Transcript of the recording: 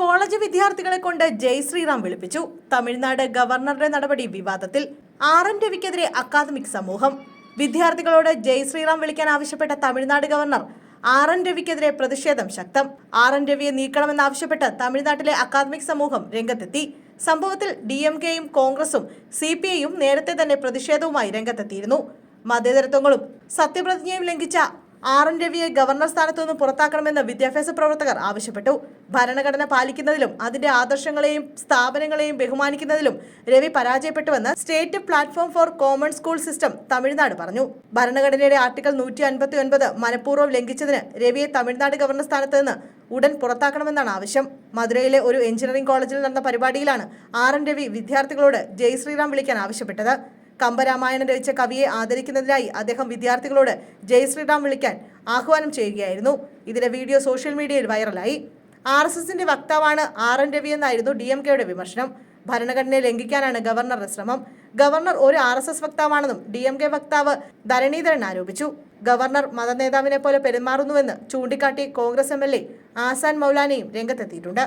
College വിദ്യാർത്ഥികളെ കൊണ്ട് ജയ് ശ്രീറാം വിളിപ്പിച്ചു. തമിഴ്നാട് ഗവർണറുടെ നടപടി വിവാദത്തിൽ ആർ എൻ രവിക്കെതിരെ അക്കാദമിക് സമൂഹം. വിദ്യാർത്ഥികളോട് ജയ് ശ്രീറാം വിളിക്കാൻ ആവശ്യപ്പെട്ട തമിഴ്നാട് ഗവർണർ ആർ എൻ രവിക്കെതിരെ പ്രതിഷേധം ശക്തം. ആർ എൻ രവിയെ നീക്കണമെന്നാവശ്യപ്പെട്ട് തമിഴ്നാട്ടിലെ അക്കാദമിക് സമൂഹം രംഗത്തെത്തി. സംഭവത്തിൽ ഡി എം കെയും കോൺഗ്രസും സി പി ഐയും നേരത്തെ തന്നെ പ്രതിഷേധവുമായി രംഗത്തെത്തിയിരുന്നു. മതേതരത്വങ്ങളും സത്യപ്രതിജ്ഞയും ലംഘിച്ച ആർ എൻ രവിയെ ഗവർണർ സ്ഥാനത്തു നിന്ന് പുറത്താക്കണമെന്ന് വിദ്യാഭ്യാസ പ്രവർത്തകർ ആവശ്യപ്പെട്ടു. ഭരണഘടന പാലിക്കുന്നതിലും അതിന്റെ ആദർശങ്ങളെയും സ്ഥാപനങ്ങളെയും ബഹുമാനിക്കുന്നതിലും Ravi പരാജയപ്പെട്ടുവെന്ന് state platform for common school system Tamil Nadu പറഞ്ഞു. ഭരണഘടനയുടെ ആർട്ടിക്കിൾ നൂറ്റി അൻപത്തി ഒൻപത് മനഃപൂർവം ലംഘിച്ചതിന് രവിയെ തമിഴ്നാട് ഗവർണർ സ്ഥാനത്ത് നിന്ന് ഉടൻ പുറത്താക്കണമെന്നാണ് ആവശ്യം. മധുരയിലെ ഒരു എഞ്ചിനീയറിംഗ് കോളേജിൽ നടന്ന പരിപാടിയിലാണ് ആർ എൻ രവി വിദ്യാർത്ഥികളോട് ജയ് ശ്രീറാം വിളിക്കാൻ ആവശ്യപ്പെട്ടത്. കമ്പരാമായണം രചിച്ച കവിയെ ആദരിക്കുന്നതിനായി അദ്ദേഹം വിദ്യാർത്ഥികളോട് ജയ് ശ്രീറാം വിളിക്കാൻ ആഹ്വാനം ചെയ്യുകയായിരുന്നു. ഇതിലെ വീഡിയോ സോഷ്യൽ മീഡിയയിൽ വൈറലായി. ആർ എസ് എസിന്റെ വക്താവാണ് ആർ എൻ രവി എന്നായിരുന്നു ഡി എം കെയുടെ വിമർശനം. ഭരണഘടനയെ ലംഘിക്കാനാണ് ഗവർണറുടെ ശ്രമം. ഗവർണർ ഒരു ആർ എസ് എസ് വക്താവാണെന്നും ഡി എം കെ വക്താവ് ധരണീധരൻ ആരോപിച്ചു. ഗവർണർ മതനേതാവിനെ പോലെ പെരുമാറുന്നുവെന്ന് ചൂണ്ടിക്കാട്ടി Congress M L A Asan മൗലാനയും രംഗത്തെത്തിയിട്ടുണ്ട്.